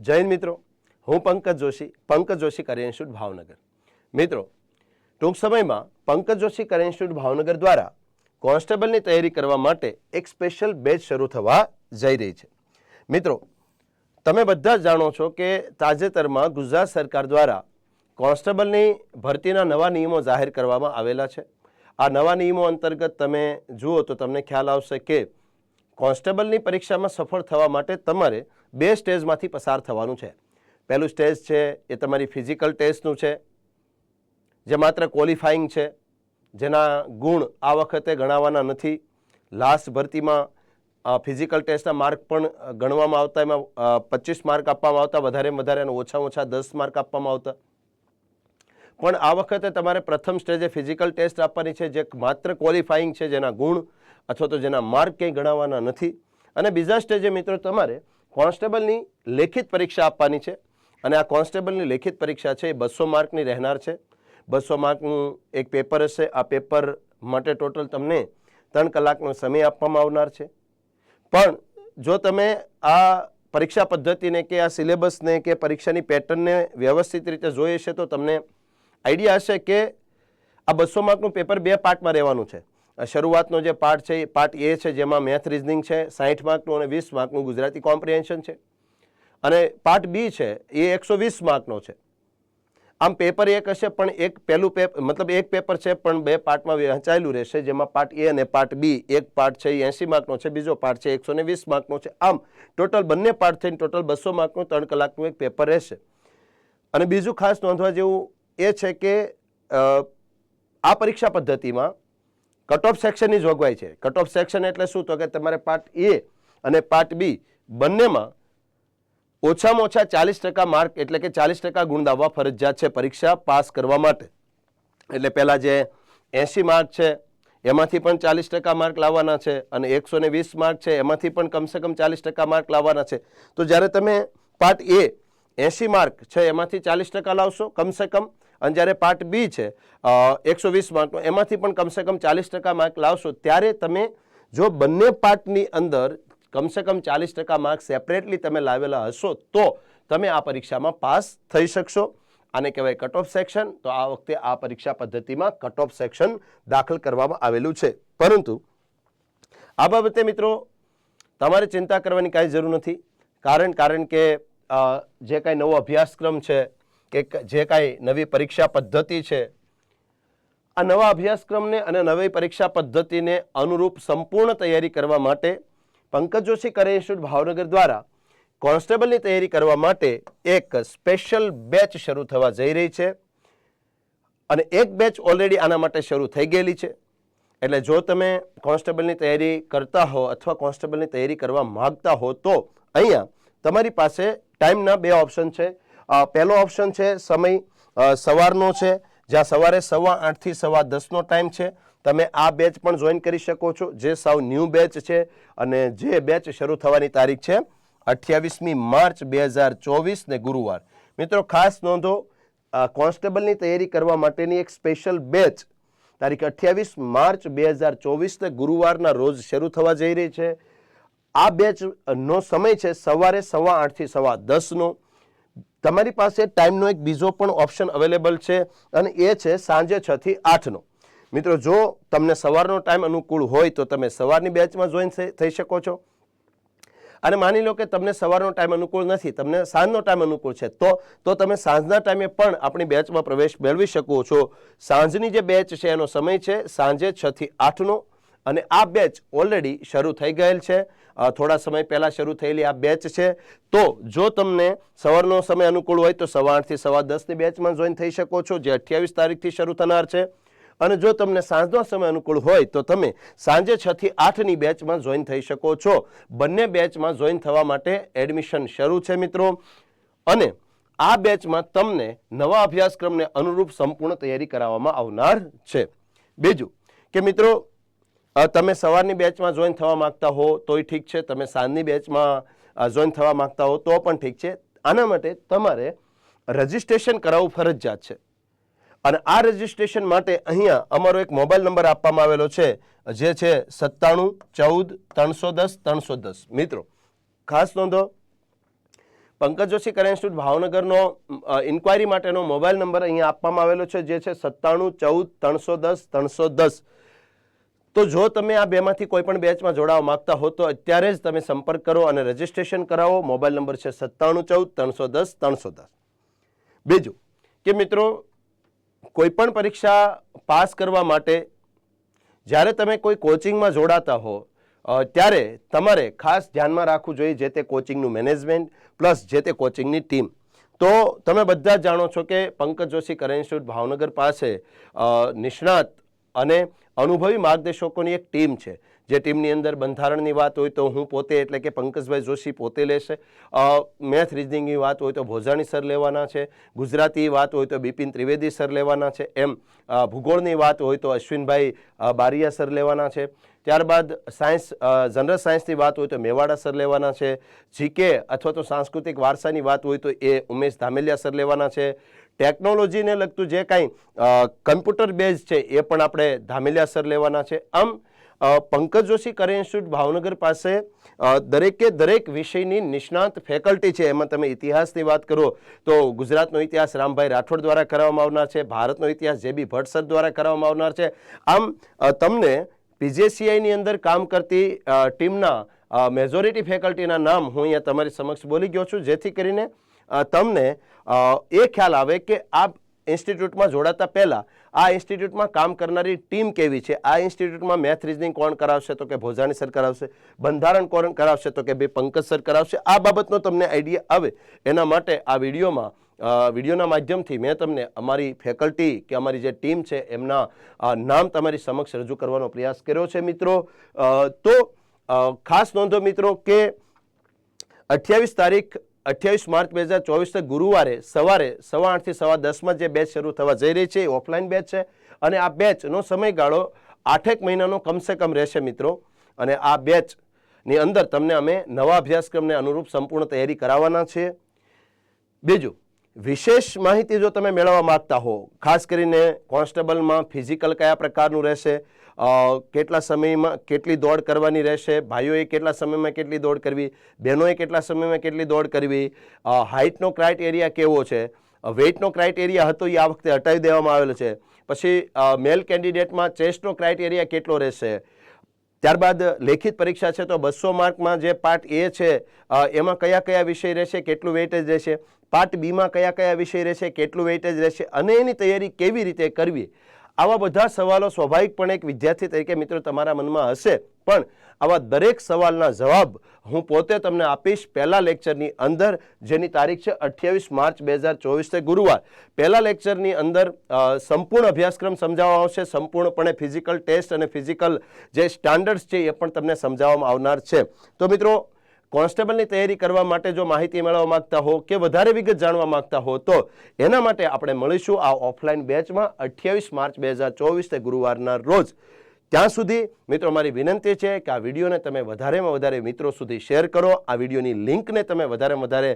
જૈન મિત્રો. હું Pankaj Joshi Pankaj Joshi career institute Bhavnagar. મિત્રો, ટૂંક સમયમાં પંકજ જોશી કરિયર ઇન્સ્ટિટ્યૂટ ભાવનગર દ્વારા કોન્સ્ટેબલની તૈયારી કરવા માટે એક સ્પેશિયલ બેચ શરૂ થવા જઈ રહી છે. મિત્રો, તમે બધા જ જાણો છો કે તાજેતરમાં ગુજરાત સરકાર દ્વારા કોન્સ્ટેબલની ભરતીના નવા નિયમો જાહેર કરવામાં આવેલા છે. આ નવા નિયમો અંતર્ગત તમે જુઓ તો તમને ખ્યાલ આવશે કે કોન્સ્ટેબલની પરીક્ષામાં સફળ થવા માટે તમારે બે સ્ટેજમાંથી પસાર થવાનું છે. પહેલું સ્ટેજ છે, એ તમારી ફિઝિકલ ટેસ્ટનું છે, જે માત્ર ક્વોલિફાઈંગ છે, જેના ગુણ આ વખતે ગણાવવાના નથી. લાસ્ટ ભરતીમાં ફિઝિકલ ટેસ્ટના માર્ક પણ ગણવામાં આવતા, એમાં પચીસ માર્ક આપવામાં આવતા, વધારેમાં વધારે અને ઓછામાં ઓછા દસ માર્ક આપવામાં આવતા. પણ આ વખતે તમારે પ્રથમ સ્ટેજે ફિઝિકલ ટેસ્ટ આપવાની છે, જે માત્ર ક્વોલિફાઈંગ છે, જેના ગુણ અથવા તો જેના માર્ક ક્યાંય ગણાવવાના નથી. અને બીજા સ્ટેજે મિત્રો તમારે કોન્સ્ટેબલની લેખિત પરીક્ષા આપવાની છે અને આ કોન્સ્ટેબલની લેખિત પરીક્ષા છે એ બસો માર્કની રહેનાર છે. બસો માર્કનું એક પેપર હશે. આ પેપર માટે ટોટલ તમને ત્રણ કલાકનો સમય આપવામાં આવનાર છે. પણ જો તમે આ પરીક્ષા પદ્ધતિને કે આ સિલેબસને કે પરીક્ષાની પેટર્નને વ્યવસ્થિત રીતે જોઈ હશે તો તમને આઈડિયા હશે કે આ બસો માર્કનું પેપર બે પાર્ટમાં રહેવાનું છે. શરૂઆતનો જે પાર્ટ છે, એ પાર્ટ એ છે જેમાં મેથ રિઝનિંગ છે સાહીઠ માર્કનું અને વીસ માર્કનું ગુજરાતી કોમ્પ્રિહેન્શન છે. અને પાર્ટ બી છે, એ એકસો વીસ માર્કનો છે. આમ પેપર એક હશે, પણ એક પહેલું પેપર મતલબ એક પેપર છે, પણ બે પાર્ટમાં વહેંચાયેલું રહેશે, જેમાં પાર્ટ એ અને પાર્ટ બી, એક પાર્ટ છે એ એંસી માર્કનો છે, બીજો પાર્ટ છે એકસો ને વીસ માર્કનો છે. આમ ટોટલ બંને પાર્ટ થઈને ટોટલ બસો માર્કનું ત્રણ કલાકનું એક પેપર રહેશે. અને બીજું ખાસ નોંધવા જેવું એ છે કે આ પરીક્ષા પદ્ધતિમાં કટ ઓફ સેક્શનની જોગવાઈ છે. કટ ઓફ સેક્શન એટલે શું? તો કે તમારે પાર્ટ એ અને પાર્ટ બી બંનેમાં ઓછામાં ઓછા ચાલીસ ટકા માર્ક એટલે કે ચાલીસ ટકા ગુણ દાવવા ફરજિયાત છે પરીક્ષા પાસ કરવા માટે. એટલે પહેલાં જે એંસી માર્ક છે, એમાંથી પણ ચાલીસ ટકા માર્ક લાવવાના છે અને એકસો વીસ માર્ક છે, એમાંથી પણ કમસે કમ ચાલીસ ટકા માર્ક લાવવાના છે. તો જ્યારે તમે પાર્ટ એ એંસી માર્ક છે, એમાંથી ચાલીસ ટકા લાવશો, કમસે કમ અને જ્યારે પાર્ટ બી છે એકસો વીસ માર્કનો, એમાંથી પણ કમસે કમ ચાલીસ ટકા માર્ક લાવશો, ત્યારે તમે જો બંને પાર્ટની અંદર કમસે કમ ચાલીસ ટકા માર્ક સેપરેટલી તમે લાવેલા હશો, તો તમે આ પરીક્ષામાં પાસ થઈ શકશો. આને કહેવાય કટ ઓફ સેક્શન. તો આ વખતે આ પરીક્ષા પદ્ધતિમાં કટ ઓફ સેક્શન દાખલ કરવામાં આવેલું છે. પરંતુ આ બાબતે મિત્રો તમારે ચિંતા કરવાની કાંઈ જરૂર નથી. કારણ કારણ કે જે કાંઈ નવો અભ્યાસક્રમ છે કે જે કાંઈ નવી પરીક્ષા પદ્ધતિ છે, આ નવા અભ્યાસક્રમને અને નવી પરીક્ષા પદ્ધતિને અનુરૂપ સંપૂર્ણ તૈયારી કરવા માટે પંકજ જોશી કરે ઇન્સ્ટિટ્યૂટ ભાવનગર દ્વારા કોન્સ્ટેબલની તૈયારી કરવા માટે એક સ્પેશિયલ બેચ શરૂ થવા જઈ રહી છે. અને એક બેચ ઓલરેડી આના માટે શરૂ થઈ ગયેલી છે. એટલે જો તમે કોન્સ્ટેબલની તૈયારી કરતા હો અથવા કોન્સ્ટેબલની તૈયારી કરવા માગતા હો તો અહીંયા તમારી પાસે ટાઈમના બે ઓપ્શન છે. પહેલો ઓપ્શન છે, સમય સવારનો છે, જ્યાં સવારે સવા આઠથી સવા દસનો ટાઈમ છે. તમે આ બેચ પણ જોઈન કરી શકો છો, જે સાવ ન્યૂ બેચ છે અને જે બેચ શરૂ થવાની તારીખ છે, અઠ્યાવીસમી માર્ચ બે હજાર ચોવીસ ને ગુરુવાર. મિત્રો, ખાસ નોંધો કોન્સ્ટેબલની તૈયારી કરવા માટેની એક સ્પેશિયલ બેચ, તારીખ અઠ્યાવીસ માર્ચ બે હજાર ચોવીસને ગુરુવારના રોજ શરૂ થવા જઈ રહી છે. આ બેચનો સમય છે સવારે સવા આઠથી સવા દસનો. તમારી પાસે ટાઈમનો એક બીજો પણ ઓપ્શન અવેલેબલ છે અને એ છે સાંજે છ થી આઠનો. મિત્રો, જો તમને સવારનો ટાઈમ અનુકૂળ હોય તો તમે સવારની બેચમાં જોઈન થઈ શકો છો. અને માની લો કે તમને સવારનો ટાઈમ અનુકૂળ નથી, તમને સાંજનો ટાઈમ અનુકૂળ છે, તો તો તમે સાંજના ટાઈમે પણ આપણી બેચમાં પ્રવેશ મેળવી શકો છો. સાંજની જે બેચ છે એનો સમય છે સાંજે છથી આઠનો અને આ બેચ ઓલરેડી શરૂ થઈ ગયેલ છે. થોડા સમય પહેલાં શરૂ થયેલી આ બેચ છે. તો જો તમને સવારનો સમય અનુકૂળ હોય તો સવા આઠથી સવા દસની બેચમાં જોઈન થઈ શકો છો, જે અઠ્યાવીસ તારીખથી શરૂ થનાર છે. અને જો તમને સાંજનો સમય અનુકૂળ હોય તો તમે સાંજે છથી આઠની બેચમાં જોઈન થઈ શકો છો. બંને બેચમાં જોઈન થવા માટે એડમિશન શરૂ છે મિત્રો. અને આ બેચમાં તમને નવા અભ્યાસક્રમને અનુરૂપ સંપૂર્ણ તૈયારી કરાવવામાં આવનાર છે. બીજું કે મિત્રો તમે સવારની બેચમાં જોઈન થવા માગતા હો, તોય ઠીક છે. તમે સાંજની બેચમાં જોઈન થવા માગતા હો, તો પણ ઠીક છે. આના માટે તમારે રજિસ્ટ્રેશન કરાવવું ફરજિયાત છે. અને આ રજિસ્ટ્રેશન માટે અહીંયા અમારો એક મોબાઈલ નંબર આપવામાં આવેલો છે, જે છે સત્તાણું, ચૌદ, ત્રણસો દસ ત્રણસો દસ. મિત્રો, ખાસ નોંધો, પંકજ જોશી કરેન ઇન્સ્ટિટ્યૂટ ભાવનગરનો ઇન્ક્વાયરી માટેનો મોબાઈલ નંબર અહીંયા આપવામાં આવેલો છે, જે છે સત્તાણું, ચૌદ, ત્રણસો દસ ત્રણસો દસ. તો જો તમે આ બેમાંથી કોઈ પણ બેચમાં જોડાવા માંગતા હો, તો અત્યારે જ તમે સંપર્ક કરો અને રજીસ્ટ્રેશન કરાવો. મોબાઈલ નંબર છે સત્તાણું ચૌદ, ત્રણસો દસ ત્રણસો દસ. બીજું કે મિત્રો, કોઈ પણ પરીક્ષા પાસ કરવા માટે જ્યારે તમે કોઈ કોચિંગમાં જોડાતા હો ત્યારે તમારે ખાસ ધ્યાનમાં રાખવું જોઈએ જે તે કોચિંગનું મેનેજમેન્ટ પ્લસ જે તે કોચિંગની ટીમ. તો તમે બધા જ જાણો છો કે પંકજ જોશી કરેન ભાવનગર પાસે નિષ્ણાત અને અનુભવી માર્ગદર્શકોની એક ટીમ છે. જે ટીમની અંદર બંધારણની વાત હોય તો હું પોતે એટલે કે પંકજભાઈ જોશી પોતે લેશે. મેથ રીઝનિંગની વાત હોય તો ભોજાણી સર લેવાના છે. ગુજરાતી વાત હોય તો બિપિન ત્રિવેદી સર લેવાના છે. એમ ભૂગોળની વાત હોય તો અશ્વિનભાઈ બારિયા સર લેવાના છે. ત્યારબાદ સાયન્સ જનરલ સાયન્સની વાત હોય તો મેવાડા સર લેવાના છે. જીકે અથવા તો સાંસ્કૃતિક વારસાની વાત હોય તો એ ઉમેશ ધામેલિયા સર લેવાના છે. ટેકનોલોજીને લગતું જે કાંઈ કમ્પ્યુટર બેઝ છે, એ પણ આપણે ધામેલિયા સર લેવાના છે. આમ પંકજ જોશી કરે ઇન્સ્ટિટ્યૂટ ભાવનગર પાસે દરેકે દરેક વિષયની નિષ્ણાંત ફેકલ્ટી છે. એમાં તમે ઇતિહાસની વાત કરો તો ગુજરાતનો ઇતિહાસ રામભાઈ રાઠોડ દ્વારા કરવામાં આવનાર છે, ભારતનો ઇતિહાસ જે બી ભટ્ટ સર દ્વારા કરવામાં આવનાર છે. આમ તમને પીજેસીઆઈની અંદર કામ કરતી ટીમના મેજોરિટી ફેકલ્ટીના નામ હું અહીંયા તમારી સમક્ષ બોલી ગયો છું. જેથી કરીને તમને એ ખ્યાલ આવે કે આ ઇન્સ્ટિટ્યૂટમાં જોડાતા પહેલાં આ ઇન્સ્ટિટ્યૂટમાં કામ કરનારી ટીમ કેવી છે? આ ઇન્સ્ટિટ્યૂટમાં મેથ રિઝનિંગ કોણ કરાવશે તો કે ભોજાણી સર કરાવશે? બંધારણ કોણ કરાવશે તો કે બે પંકજ સર કરાવશે? આ બાબતનો તમને આઈડિયા આવે. એના માટે આ વિડીયોમાં વિડીયોના માધ્યમથી મેં તમને અમારી ફેકલ્ટી કે અમારી જે ટીમ છે એમના નામ તમારી સમક્ષ રજૂ કરવાનો પ્રયાસ કર્યો છે મિત્રો. તો ખાસ નોંધો મિત્રો કે અઠ્યાવીસ તારીખ અઠ્યાવીસ માર્ચ બે હજાર ચોવીસને ગુરુવારે સવારે સવા આઠથી સવા દસમાં જે બેચ શરૂ થવા જઈ રહી છે, એ ઓફલાઈન બેચ છે. અને આ બેચનો સમયગાળો આઠેક મહિનાનો કમસે કમ રહેશે મિત્રો. અને આ બેચની અંદર તમને અમે નવા અભ્યાસક્રમને અનુરૂપ સંપૂર્ણ તૈયારી કરાવવાના છીએ. બીજું વિશેષ માહિતી જો તમે મેળવવા માગતા હો, ખાસ કરીને કોન્સ્ટેબલમાં ફિઝિકલ કયા પ્રકારનું રહેશે કેટલા સમયમાં કેટલી દોડ કરવાની રહેશે, ભાઈઓએ કેટલા સમયમાં કેટલી દોડ કરવી, બહેનોએ કેટલા સમયમાં કેટલી દોડ કરવી હાઇટનો ક્રાઇટેરિયા કેવો છે વેઇટનો ક્રાઇટેરિયા હતો એ આ વખતે હટાવી દેવામાં આવેલો છે. પછી મેલ કેન્ડિડેટમાં ચેસ્ટનો ક્રાઇટેરિયા કેટલો રહેશે ત્યારબાદ લેખિત પરીક્ષા છે તો બસો માર્કમાં જે પાર્ટ એ છે એમાં કયા કયા વિષય રહેશે, કેટલું વેઇટેજ રહેશે? પાર્ટ બીમાં કયા કયા વિષય રહેશે, કેટલું વેઇટેજ રહેશે? અને એની તૈયારી કેવી રીતે કરવી? આવા બધા સવાલો સ્વાભાવિકપણે એક વિદ્યાર્થી તરીકે મિત્રો તમારા મનમાં હશે. પણ આવા દરેક સવાલના જવાબ હું પોતે તમને આપીશ પહેલા લેક્ચરની અંદર, જેની તારીખ છે અઠ્યાવીસ માર્ચ બે હજાર ચોવીસથી ગુરુવાર. પહેલા લેક્ચરની અંદર સંપૂર્ણ અભ્યાસક્રમ સમજાવવામાં આવશે. સંપૂર્ણપણે ફિઝિકલ ટેસ્ટ અને ફિઝિકલ જે સ્ટાન્ડર્ડ્સ છે એ પણ તમને સમજાવવામાં આવનાર છે. તો મિત્રો કોન્સ્ટેબલની તૈયારી કરવા માટે જો માહિતી મેળવવા માંગતા હો કે વધારે વિગત જાણવા માંગતા હો તો એના માટે આપણે મળીશું આ ઓફલાઈન બેચમાં અઠ્યાવીસ માર્ચ બે હજાર ચોવીસ ગુરુવારના રોજ. ત્યાં સુધી મિત્રો મારી વિનંતી છે કે આ વિડીયોને તમે વધારેમાં વધારે મિત્રો સુધી શેર કરો, આ વિડીયોની લિંકને તમે વધારેમાં વધારે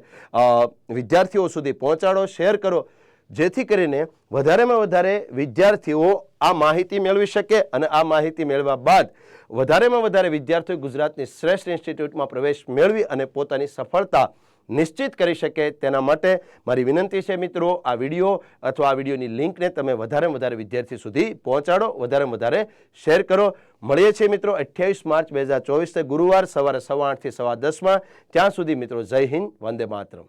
વિદ્યાર્થીઓ સુધી પહોંચાડો, શેર કરો, જેથી કરીને વધારેમાં વધારે વિદ્યાર્થીઓ આ માહિતી મેળવી શકે અને આ માહિતી મેળવ્યા બાદ વધારેમાં વધારે વિદ્યાર્થીઓ ગુજરાતની શ્રેષ્ઠ ઇન્સ્ટિટ્યૂટમાં પ્રવેશ મેળવી અને પોતાની સફળતા નિશ્ચિત કરી શકે તેના માટે મારી વિનંતી છે મિત્રો, આ વીડિયો અથવા આ વિડીયોની લિંકને તમે વધારે વધારે વિદ્યાર્થી સુધી પહોંચાડો વધારે વધારે શેર કરો. મળીએ છીએ મિત્રો અઠ્યાવીસ માર્ચ બે હજાર ચોવીસ ગુરુવાર સવારે સવા આઠથી સવા દસમાં. ત્યાં સુધી મિત્રો જય હિન્દ, વંદે માતરમ.